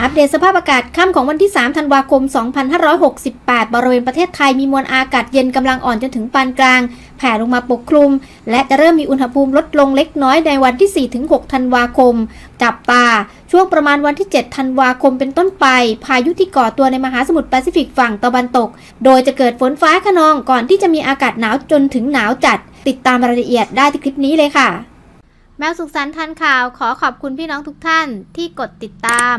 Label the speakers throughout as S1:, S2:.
S1: อัปเดตสภาพอากาศค่ำของวันที่ 3 ธันวาคม 2568 บริเวณประเทศไทยมีมวลอากาศเย็นกำลังอ่อนจนถึงปานกลาง แผ่ลงมาปกคลุม และจะเริ่มมีอุณหภูมิลดลงเล็กน้อยในวันที่ 4-6 ธันวาคม จับตา ช่วงประมาณวันที่ 7 ธันวาคมเป็นต้นไป พายุที่ก่อตัวในมหาสมุทรแปซิฟิกฝั่งตะวันตก โดยจะเกิดฝนฟ้าขนองก่อนที่จะมีอากาศหนาวจนถึงหนาวจัด ติดตามรายละเอียดได้ที่คลิปนี้เลยค่ะ แมวสุขสันต์ทันข่าวขอขอบคุณพี่น้องทุกท่านที่กดติดตาม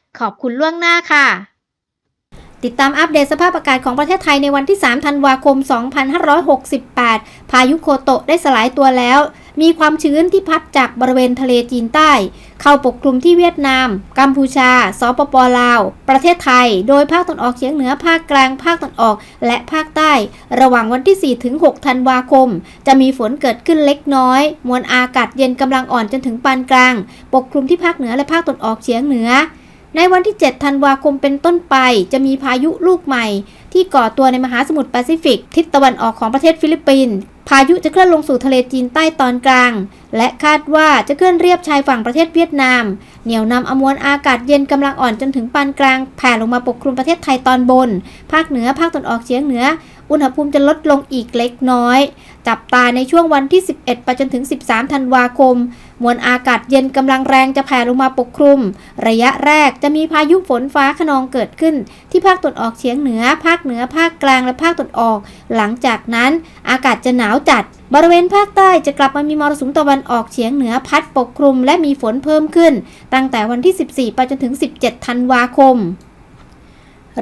S1: ขอบคุณล่วงหน้าค่ะ ติดตามอัปเดตสภาพอากาศของประเทศไทยในวันที่ 3 ธันวาคม 2568 พายุโคโตะได้สลายตัวแล้ว มีความชื้นที่พัดจากบริเวณทะเลจีนใต้ เข้าปกคลุมที่เวียดนาม กัมพูชา สปปลาว ประเทศไทย โดยภาคตะวันออกเฉียงเหนือ ภาคกลาง ภาคตะวันออก และภาคใต้ ระหว่างวันที่ 4 ถึง 6 ธันวาคม จะมีฝนเกิดขึ้นเล็กน้อย มวลอากาศเย็นกำลังอ่อนจนถึงปานกลาง ปกคลุมที่ภาคเหนือและภาคตะวันออกเฉียงเหนือ ในวันที่ 7 ธันวาคมเป็นต้นไป จะมีพายุลูกใหม่ ที่ก่อตัวในมหาสมุทรแปซิฟิก ทิศตะวันออกของประเทศฟิลิปปินส์ายุจะเคลื่อนลงสู่ทะเลจีนใต้ตอนกลาง และคาดว่าจะเคลื่อนเรียบชายฝั่งประเทศเวียดนาม เหนี่ยวนำอมวลอากาศเย็นกำลังอ่อนจนถึงปานกลาง แผ่ลงมาปกคลุมประเทศไทยตอนบน ภาคเหนือ ภาคตะวันออกเฉียงเหนือ อุณหภูมิจะลดลงอีกเล็กน้อย จับตาในช่วงวันที่ 11 ไปจนถึง 13 ธันวาคม มวลอากาศเย็นกำลังแรงจะแผ่ลงมาปกคลุม ระยะแรกจะมีพายุฝนฟ้าขนองเกิดขึ้น ที่ภาคตะวันออกเฉียงเหนือ ภาคเหนือ ภาคกลาง และภาคตะวันออก หลังจากนั้นอากาศจะหนาวจัด บริเวณภาคใต้จะกลับมามีมรสุมตะวันออกเฉียงเหนือพัดปกคลุม และมีฝนเพิ่มขึ้น ตั้งแต่วันที่ 14 ไปจนถึง 17 ธันวาคม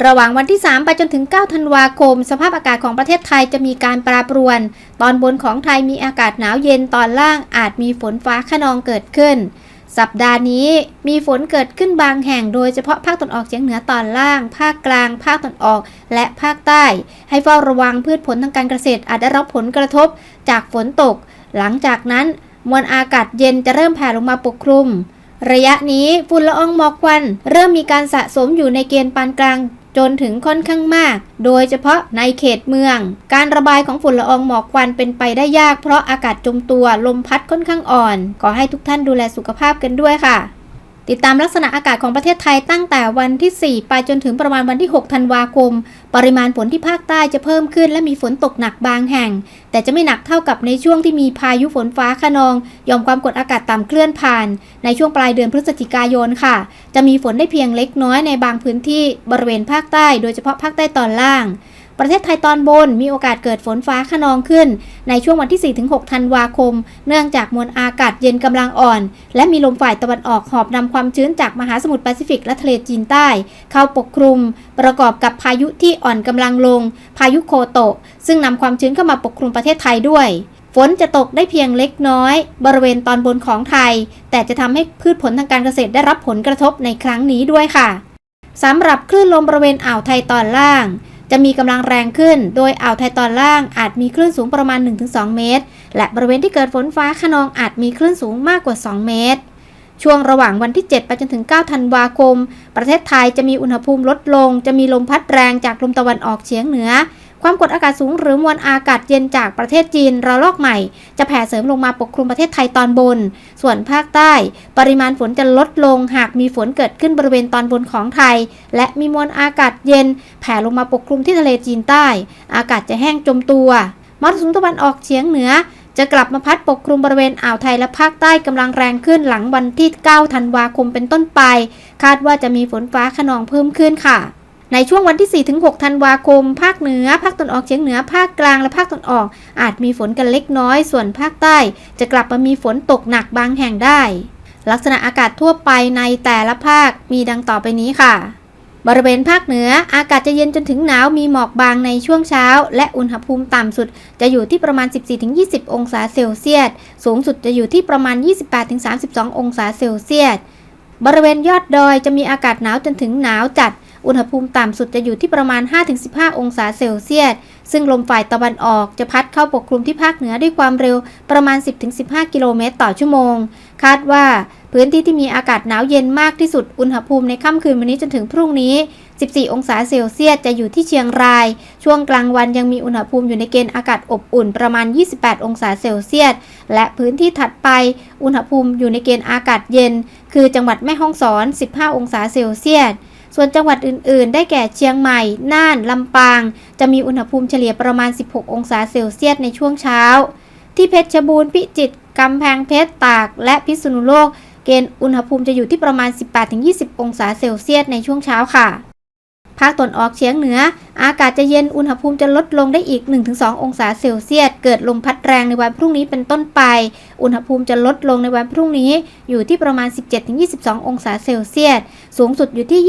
S1: ระหว่างวันที่ 3 ไปจนถึง 9 ธันวาคม สภาพอากาศของประเทศไทยจะมีการปรปรวน ตอนบนของไทยมีอากาศหนาวเย็นตอนล่างอาจมีฝนฟ้าขนองเกิดขึ้น สัปดาห์นี้มีฝนเกิดขึ้นบางแห่ง โดยเฉพาะภาคตะวันออกเฉียงเหนือตอนล่าง ภาคกลาง ภาคตะวันออก และภาคใต้ ให้เฝ้าระวังพืชผลทางการเกษตรอาจได้รับผลกระทบจากฝนตก หลังจากนั้นมวลอากาศเย็นจะเริ่มแผ่ลงมาปกคลุม ระยะนี้ฝุ่นละอองหมอกควัน เริ่มมีการสะสมอยู่ในเกณฑ์ปานกลาง จนถึงค่อนข้างมาก โดยเฉพาะในเขตเมือง การระบายของฝุ่นละอองหมอกควันเป็นไปได้ยากเพราะอากาศจมตัวลมพัดค่อนข้างอ่อน ขอให้ทุกท่านดูแลสุขภาพกันด้วยค่ะ ติดตามลักษณะอากาศของประเทศไทยตั้งแต่วันที่ 4 ไปจนถึงประมาณวันที่ 6 ธันวาคม ปริมาณฝนที่ภาคใต้จะเพิ่มขึ้นและมีฝนตกหนักบางแห่ง แต่จะไม่หนักเท่ากับในช่วงที่มีพายุฝนฟ้าขนองยอมความกดอากาศต่ำเคลื่อนผ่าน ในช่วงปลายเดือนพฤศจิกายนค่ะ จะมีฝนได้เพียงเล็กน้อยในบางพื้นที่บริเวณภาคใต้ โดยเฉพาะภาคใต้ตอนล่าง ประเทศไทยตอนบนมีโอกาสเกิดฝนฟ้าขนองขึ้น ในช่วงวันที่ 4-6 ธันวาคม เนื่องจากมวลอากาศเย็นกำลังอ่อน และมีลมฝ่ายตะวันออกหอบนำความชื้นจากมหาสมุทรแปซิฟิกและทะเลจีนใต้ เข้าปกคลุม ประกอบกับพายุที่อ่อนกำลังลง พายุโคโตะ ซึ่งนำความชื้นเข้ามาปกคลุมประเทศไทยด้วยฝนจะตกได้เพียงเล็กน้อย บริเวณตอนบนของไทย แต่จะทำให้พืชผลทางการเกษตรได้รับผลกระทบในครั้งนี้ด้วยค่ะสำหรับคลื่นลมบริเวณอ่าวไทยตอนล่าง จะมีกำลังแรงขึ้น โดยอ่าวไทยตอนล่างอาจมีคลื่นสูงประมาณ 1-2 เมตร และบริเวณที่เกิดฝนฟ้าขนองอาจมีคลื่นสูงมากกว่า 2 เมตร ช่วงระหว่างวันที่ 7 ไปจนถึง 9 ธันวาคม ประเทศไทยจะมีอุณหภูมิลดลง จะมีลมพัดแรงจากลมตะวันออกเฉียงเหนือ ความกดอากาศสูงหรือมวลอากาศเย็นจากประเทศจีนระลอกใหม่ จะแผ่เสริมลงมาปกคลุมประเทศไทยตอนบน ส่วนภาคใต้ ปริมาณฝนจะลดลงหากมีฝนเกิดขึ้นบริเวณตอนบนของไทย และมีมวลอากาศเย็น แผ่ลงมาปกคลุมที่ทะเลจีนใต้ อากาศจะแห้งจมตัวมรสุมตะวันออกเฉียงเหนือจะกลับมาพัดปกคลุมบริเวณอ่าวไทยและภาคใต้กำลังแรงขึ้นหลังวันที่ 9 ธันวาคมเป็นต้นไป คาดว่าจะมีฝนฟ้าขนองเพิ่มขึ้นค่ะ ในช่วงวันที่ 4-6 ธันวาคม ภาคเหนือ ภาคตะวันออกเฉียงเหนือ ภาคกลาง และภาคตะวันออก อาจมีฝนกันเล็กน้อย ส่วนภาคใต้ จะกลับมามีฝนตกหนักบางแห่งได้ ลักษณะอากาศทั่วไปในแต่ละภาคมีดังต่อไปนี้ค่ะ บริเวณภาคเหนือ อากาศจะเย็นจนถึงหนาว มีหมอกบางในช่วงเช้า และอุณหภูมิต่ำสุด จะอยู่ที่ประมาณ 14-20 องศาเซลเซียส สูงสุดจะอยู่ที่ประมาณ 28-32 องศาเซลเซียส บริเวณยอดดอยจะมีอากาศหนาวจนถึงหนาวจัด อุณหภูมิต่ำสุดจะอยู่ที่ประมาณ 5-15 องศาเซลเซียส ซึ่งลมฝ่ายตะวันออกจะพัดเข้าปกคลุมที่ภาคเหนือด้วยความเร็วประมาณ 10-15 กิโลเมตรต่อชั่วโมง คาดว่าพื้นที่ที่มีอากาศหนาวเย็นมากที่สุด อุณหภูมิในค่ำคืนวันนี้จนถึงพรุ่งนี้ 14 องศาเซลเซียสจะอยู่ที่เชียงราย ช่วงกลางวันยังมีอุณหภูมิอยู่ในเกณฑ์อากาศอบอุ่นประมาณ 28 องศาเซลเซียส และพื้นที่ถัดไป อุณหภูมิอยู่ในเกณฑ์อากาศเย็น คือจังหวัดแม่ฮ่องสอน 15 องศาเซลเซียส ส่วนจังหวัดอื่นๆ ได้แก่เชียงใหม่ น่าน ลำปาง จะมีอุณหภูมิเฉลี่ยประมาณ 16 องศาเซลเซียสในช่วงเช้า ที่เพชรบูรณ์พิจิตรกำแพงเพชรตาก และพิษณุโลก เกณฑ์อุณหภูมิจะอยู่ที่ประมาณ 18-20 องศาเซลเซียสในช่วงเช้าค่ะ ภาคตะวันออกเฉียงเหนือ อากาศจะเย็นอุณหภูมิจะลดลงได้อีก 1-2 องศาเซลเซียส เกิดลมพัดแรงในวันพรุ่งนี้เป็นต้นไป อุณหภูมิจะลดลงในวันพรุ่งนี้ อยู่ที่ประมาณ 17-22 องศาเซลเซียส สูงสุดอยู่ที่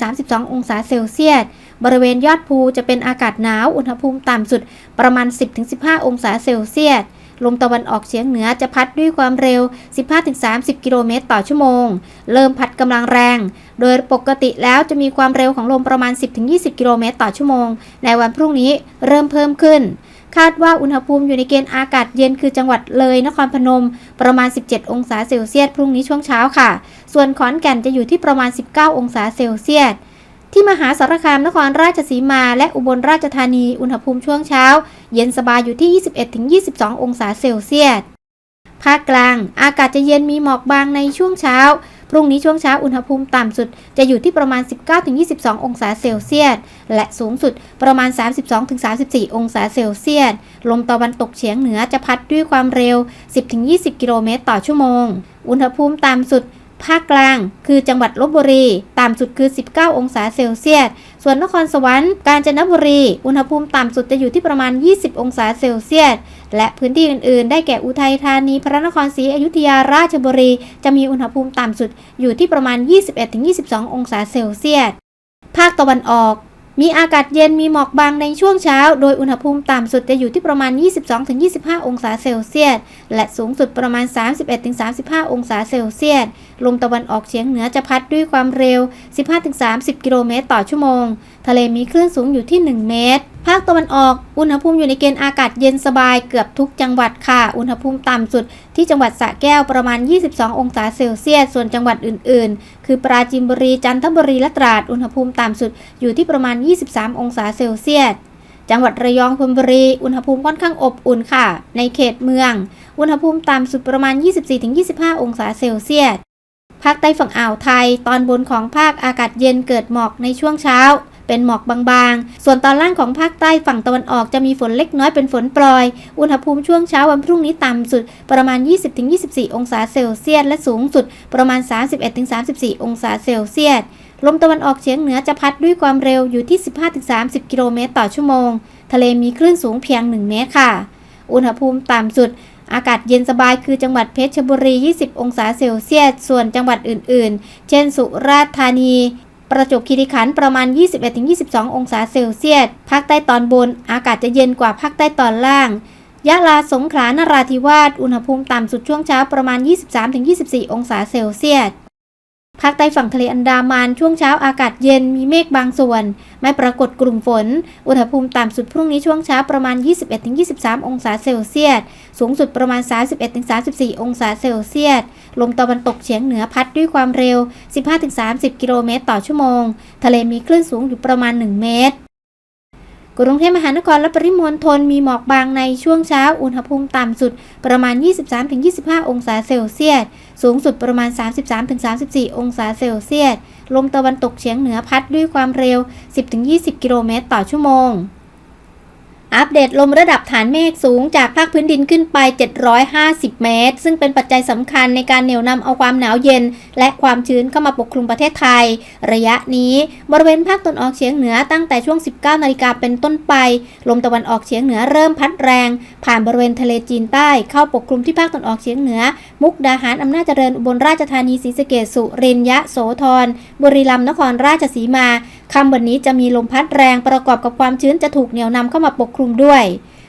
S1: 28-32 องศาเซลเซียส บริเวณยอดภูจะเป็นอากาศหนาว อุณหภูมิต่ำสุดประมาณ 10-15 องศาเซลเซียส ลมตะวันออกเฉียงเหนือจะพัดด้วยความเร็ว 15-30 กิโลเมตรต่อชั่วโมง เริ่มพัดกำลังแรง โดยปกติแล้วจะมีความเร็วของลมประมาณ 10-20 กิโลเมตรต่อชั่วโมง ในวันพรุ่งนี้เริ่มเพิ่มขึ้น คาดว่าอุณหภูมิอยู่ในเกณฑ์อากาศเย็นคือจังหวัดเลยนครพนม ประมาณ 17 องศาเซลเซียสพรุ่งนี้ช่วงเช้าค่ะ ส่วนขอนแก่นจะอยู่ที่ประมาณ 19 องศาเซลเซียสที่มหาสารคามนครราชสีมา และอุบลราชธานี อุณหภูมิช่วงเช้า เย็นสบายอยู่ที่ 21-22 องศาเซลเซียส ภาคกลางอากาศจะเย็นมีหมอกบางในช่วงเช้า พรุ่งนี้ช่วงเช้าอุณหภูมิต่ำสุดจะอยู่ที่ประมาณ 19-22 องศาเซลเซียส และสูงสุดประมาณ 32-34 องศาเซลเซียส ลมตะวันตกเฉียงเหนือจะพัดด้วยความเร็ว 10-20 กิโลเมตรต่อชั่วโมง อุณหภูมิต่ำสุด ภาคกลาง คือจังหวัดลบบุรี ต่ำสุดคือ 19 องศาเซลเซียส ส่วนนครสวรรค์ กาญจนบุรี อุณหภูมิต่ำสุดจะอยู่ที่ประมาณ 20 องศาเซลเซียส และพื้นที่อื่น ๆ ได้แก่อุทัยธานี พระนครศรีอยุธยา ราชบุรี จะมีอุณหภูมิต่ำสุดอยู่ที่ประมาณ 21-22 องศาเซลเซียส ภาคตะวันออก มีอากาศเย็นมีหมอกบางในช่วงเช้า โดยอุณหภูมิต่ำสุดจะอยู่ที่ประมาณ 22-25 องศาเซลเซียส และสูงสุดประมาณ 31-35 องศาเซลเซียส ลมตะวันออกเฉียงเหนือจะพัดด้วยความเร็ว 15-30 กิโลเมตรต่อชั่วโมง ทะเลมีคลื่นสูงอยู่ที่ 1 เมตร ภาคตะวันออก อุณหภูมิอยู่ในเกณฑ์อากาศเย็นสบายเกือบทุกจังหวัดค่ะ อุณหภูมิต่ำสุดที่จังหวัดสระแก้วประมาณ 22 องศาเซลเซียส ส่วนจังหวัดอื่น ๆ คือปราจีนบุรี จันทบุรีและตราด อุณหภูมิต่ำสุดอยู่ที่ประมาณ 23 องศาเซลเซียส จังหวัดระยองธนบุรี อุณหภูมิค่อนข้างอบอุ่นค่ะ ในเขตเมือง อุณหภูมิต่ำสุดประมาณ 24-25 องศาเซลเซียส ภาคใต้ฝั่งอ่าวไทย ตอนบนของภาคอากาศเย็นเกิดหมอกในช่วงเช้า เป็นหมอกบางๆ ส่วนตอนล่างของภาคใต้ฝั่งตะวันออกจะมีฝนเล็กน้อยเป็นฝนโปรยอุณหภูมิช่วงเช้าวันพรุ่งนี้ต่ำสุดประมาณ 20-24 องศาเซลเซียสและสูงสุดประมาณ 31-34 องศาเซลเซียสลมตะวันออกเฉียงเหนือจะพัดด้วยความเร็วอยู่ที่ 15-30 กิโลเมตรต่อชั่วโมง ทะเลมีคลื่นสูงเพียง 1 เมตรค่ะ อุณหภูมิต่ำสุด อากาศเย็นสบายคือจังหวัดเพชรบุรี 20 องศาเซลเซียส ส่วนจังหวัดอื่น ๆ เช่น สุราษฎร์ธานี ประจวบคีรีขันธ์ประมาณ 21-22 องศาเซลเซียส ภาคใต้ตอนบนอากาศจะเย็นกว่าภาคใต้ตอนล่าง ยะลาสงขลานราธิวาส อุณหภูมิต่ำสุดช่วงเช้าประมาณ 23-24 องศาเซลเซียส ภาคใต้ฝั่งทะเลอันดามันช่วงเช้าอากาศเย็นมีเมฆบางส่วน ไม่ปรากฏกลุ่มฝน อุณหภูมิต่ำสุดพรุ่งนี้ช่วงเช้าประมาณ 21-23 องศาเซลเซียส สูงสุดประมาณ 31-34 องศาเซลเซียส ลมตะวันตกเฉียงเหนือพัดด้วยความเร็ว 15-30 กิโลเมตรต่อชั่วโมง ทะเลมีคลื่นสูงอยู่ประมาณ 1 เมตร กรุงเทพมหานครและปริมณฑลมีหมอกบางในช่วงเช้า อุณหภูมิต่ำสุดประมาณ 23-25 องศาเซลเซียส สูงสุดประมาณ 33-34 องศาเซลเซียส ลมตะวันตกเฉียงเหนือพัดด้วยความเร็ว 10-20 กิโลเมตรต่อชั่วโมง อัปเดตลมระดับฐานเมฆสูงจากภาคพื้นดินขึ้นไป 750 เมตร ซึ่งเป็นปัจจัยสำคัญในการเหนี่ยวนำเอาความหนาวเย็น และความชื้นเข้ามาปกคลุมประเทศไทย ระยะนี้บริเวณภาคตะวันออกเฉียงเหนือตั้งแต่ช่วง 19 นาฬิกาเป็นต้นไป ลมตะวันออกเฉียงเหนือเริ่มพัดแรง ผ่านบริเวณทะเลจีนใต้เข้าปกคลุมที่ภาคตะวันออกเฉียงเหนือ มุกดาหารอำนาจเจริญอุบลราชธานีศรีสะเกษสุรินทร์ยะโสธรบุรีรัมย์นครราชสีมา ค่ำวันนี้จะมีลมพัดแรงประกอบกับความชื้นจะถูกเหนี่ยวนำเข้ามาปกคลุมด้วย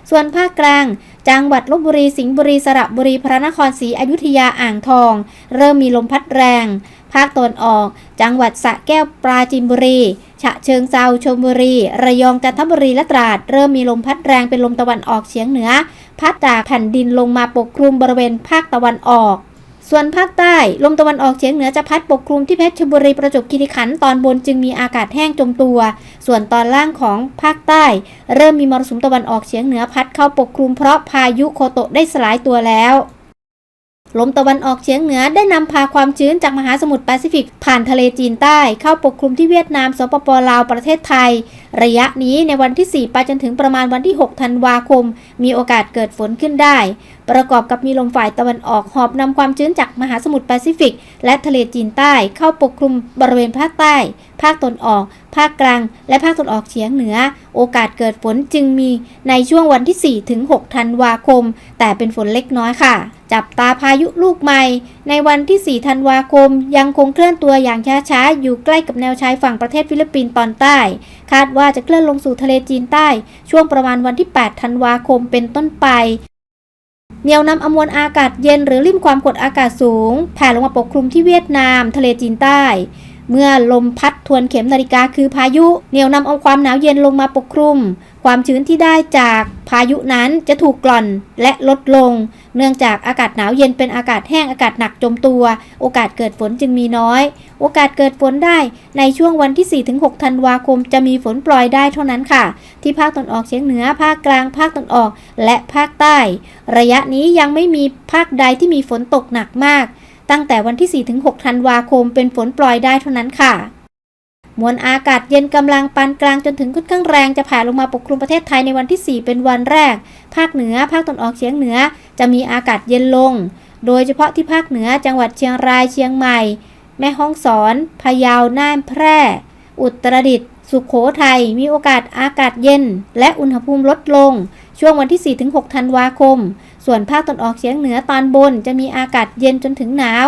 S1: ส่วนภาคกลาง จังหวัดลบบุรี สิงห์บุรี สระบุรี พระนครศรีอยุธยา อ่างทอง เริ่มมีลมพัดแรง ภาคตะวันออก จังหวัดสระแก้ว ปราจีนบุรี ฉะเชิงเซาชลบุรี ระยอง จันทบุรี และตราด เริ่มมีลมพัดแรงเป็นลมตะวันออกเฉียงเหนือ พัดจากแผ่นดินลงมาปกคลุมบริเวณภาคตะวันออก ส่วนภาคใต้ ลมตะวันออกเฉียงเหนือจะพัดปกคลุมที่เพชรบุรีประจวบคีรีขันธ์ตอนบนจึงมีอากาศแห้งจมตัว ส่วนตอนล่างของภาคใต้ เริ่มมีมรสุมตะวันออกเฉียงเหนือพัดเข้าปกคลุมเพราะพายุโคโตะได้สลายตัวแล้ว ลมตะวันออกเฉียงเหนือได้นำพาความชื้นจากมหาสมุทรแปซิฟิก ผ่านทะเลจีนใต้เข้าปกคลุมที่เวียดนาม สปปลาว ประเทศไทย ระยะนี้ในวันที่ 4 ไปจนถึงประมาณวันที่ 6 ธันวาคม มีโอกาสเกิดฝนขึ้นได้ ประกอบกับมีลมฝ่ายตะวันออกหอบนำความชื้นจากมหาสมุทรแปซิฟิก และทะเลจีนใต้เข้าปกคลุมบริเวณภาคใต้ ภาคตะวันออก ภาคกลาง และภาคตะวันออกเฉียงเหนือ โอกาสเกิดฝนจึงมีในช่วงวันที่ 4 ถึง 6 ธันวาคม แต่เป็นฝนเล็กน้อยค่ะ จับตาพายุลูกใหม่ ในวันที่ 4 ธันวาคม ยังคงเคลื่อนตัวอย่างช้าๆ อยู่ใกล้กับแนวชายฝั่งประเทศฟิลิปปินส์ตอนใต้ คาดว่าจะเคลื่อนลงสู่ทะเลจีนใต้ ช่วงประมาณวันที่ 8 ธันวาคมเป็นต้นไปเหนียวนำอมวลอากาศเย็นหรือริมความกดอากาศสูง แผ่ลงมาปกคลุมที่เวียดนาม ทะเลจีนใต้ เมื่อลมพัดทวนเข็มนาฬิกาคือพายุ เหนียวนำเอาความหนาวเย็นลงมาปกคลุม ความชื้นที่ได้จากพายุนั้นจะถูกกล่อนและลดลง เนื่องจากอากาศหนาวเย็นเป็นอากาศแห้งอากาศหนักจมตัว โอกาสเกิดฝนจึงมีน้อย โอกาสเกิดฝนได้ในช่วงวันที่ 4-6 ธันวาคมจะมีฝนปล่อยได้เท่านั้นค่ะ ที่ภาคตะวันออกเฉียงเหนือภาคกลางภาคตะวันออกและภาคใต้ ระยะนี้ยังไม่มีภาคใดที่มีฝนตกหนักมาก ตั้งแต่วันที่ 4-6 ธันวาคมเป็นฝนปล่อยได้เท่านั้นค่ะ มวลอากาศเย็นกำลังปานกลางจนถึงค่อนข้างแรงจะแผ่ลงมาปกคลุมประเทศไทยในวันที่ 4 เป็นวันแรก ภาคเหนือ ภาคตะวันออกเฉียงเหนือ จะมีอากาศเย็นลง โดยเฉพาะที่ภาคเหนือจังหวัดเชียงรายเชียงใหม่ แม่ฮ่องสอน พะเยา น่าน แพร่ อุตรดิตถ์ สุขโขทัยมีโอกาสอากาศเย็น และอุณหภูมิลดลง ช่วงวันที่ 4-6 ธันวาคม ส่วนภาคตะวันออกเฉียงเหนือตอนบนจะมีอากาศเย็นจนถึงหนาว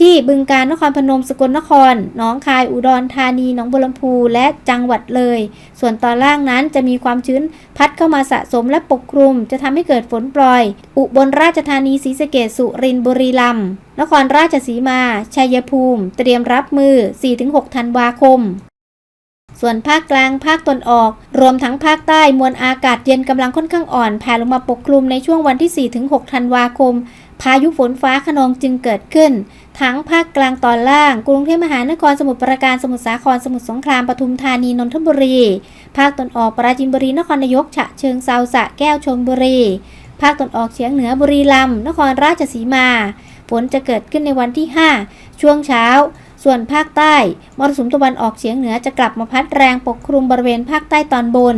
S1: ที่บึงกาฬนครพนมสกลนครหนองคายอุดรธานีหนองบัวลำพูและจังหวัดเลย ส่วนตอนล่างนั้นจะมีความชื้นพัดเข้ามาสะสมและปกคลุม จะทำให้เกิดฝนปล่อย อุบลราชธานีศรีสะเกษสุรินทร์บุรีรัมย์นครราชสีมา ชัยภูมิ เตรียมรับมือ 4-6 ธันวาคม ส่วนภาคกลางภาคตะวันออก รวมทั้งภาคใต้มวลอากาศเย็นกำลังค่อนข้างอ่อนแผ่ลงมาปกคลุมในช่วงวันที่ 4-6 ธันวาคม พายุฝนฟ้าขนองจึงเกิดขึ้น ทั้งภาคกลางตอนล่าง กรุงเทพมหานครสมุทรปราการสมุทรสาครสมุทรสงครามปทุมธานีนนทบุรี ภาคตะวันออกปราจีนบุรีนครนายกฉะเชิงเซาสระแก้วชลบุรี ภาคตะวันออกเฉียงเหนือบุรีรัมย์นครราชสีมาฝนจะเกิดขึ้นในวันที่ 5 ช่วงเช้า ส่วนภาคใต้มรสุมตะวันออกเฉียงเหนือจะกลับมาพัดแรงปกคลุมบริเวณภาคใต้ตอนบน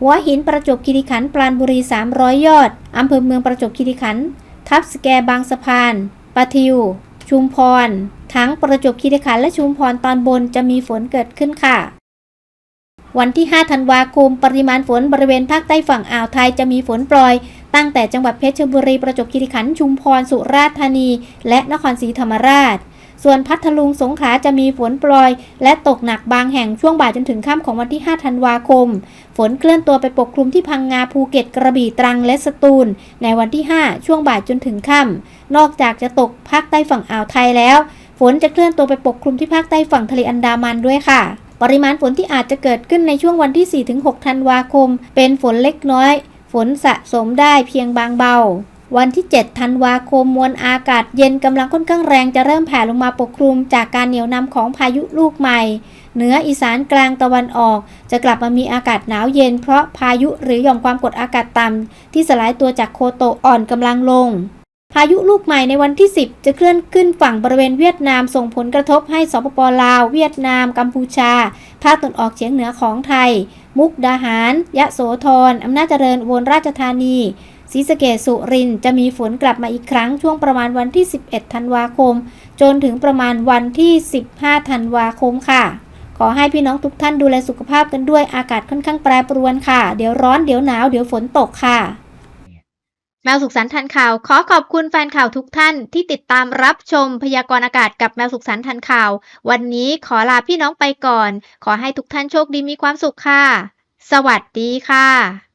S1: หัวหินประจวบคีรีขันธ์ปราณบุรี 300 ยอด อำเภอเมืองประจวบคีรีขันธ์ทับสแกบางสะพานปะทิว ชุมพร ทั้งประจวบคีรีขันธ์และชุมพรตอนบนจะมีฝนเกิดขึ้นค่ะ วันที่ 5 ธันวาคม ปริมาณฝนบริเวณภาคใต้ฝั่งอ่าวไทยจะมีฝนโปรยตั้งแต่จังหวัดเพชรบุรีประจวบคีรีขันธ์ชุมพรสุราษฎร์ธานี และนครศรีธรรมราช ส่วนพัทลุงสงขลาจะมีฝนโปรย และตกหนักบางแห่งช่วงบ่ายจนถึงค่ำของวันที่ 5 ธันวาคม ฝนเคลื่อนตัวไปปกคลุมที่พังงาภูเก็ตกระบี่ตรังและสตูล ในวันที่ 5 ช่วงบ่ายจนถึงค่ำนอกจากจะตกภาคใต้ฝั่งอ่าวไทยแล้ว ฝนจะเคลื่อนตัวไปปกคลุมที่ภาคใต้ฝั่งทะเลอันดามันด้วยค่ะปริมาณฝนที่อาจจะเกิดขึ้นในช่วงวันที่ 4-6 ธันวาคม เป็นฝนเล็กน้อย ฝนสะสมได้เพียงบางเบา วันที่ 7 ธันวาคมมวลอากาศเย็นกำลังค่อนข้างแรงจะเริ่มแผ่ลงมาปกคลุมจากการเหนียวนำของพายุลูกใหม่ เหนืออีสานกลางตะวันออก จะกลับมามีอากาศหนาวเย็น เพราะพายุหรือหย่อมความกดอากาศต่ำที่สลายตัวจากโคโตอ่อนกำลังลงพายุลูกใหม่ในวันที่ 10 จะเคลื่อนขึ้นฝั่งบริเวณเวียดนามส่งผลกระทบให้สปปลาว เวียดนาม กัมพูชา ภาคตะวันออกเฉียงเหนือของไทย มุกดาหาร ยะโสธรอำนาจเจริญอุบลราชธานี ศรีสะเกษสุรินจะมีฝนกลับมาอีกครั้งช่วงประมาณวันที่ 11 ธันวาคม จนถึงประมาณวันที่ 15 ธันวาคมค่ะ ขอให้พี่น้องทุกท่านดูแลสุขภาพกันด้วยอากาศค่อนข้างแปรปรวนค่ะ เดี๋ยวร้อนเดี๋ยวหนาวเดี๋ยวฝนตกค่ะ แมวสุขสันต์ทันข่าว ขอขอบคุณแฟนข่าวทุกท่านที่ติดตามรับชมพยากรณ์อากาศกับแมวสุขสันต์ทันข่าว วันนี้ขอลาพี่น้องไปก่อน ขอให้ทุกท่านโชคดีมีความสุขค่ะ สวัสดีค่ะ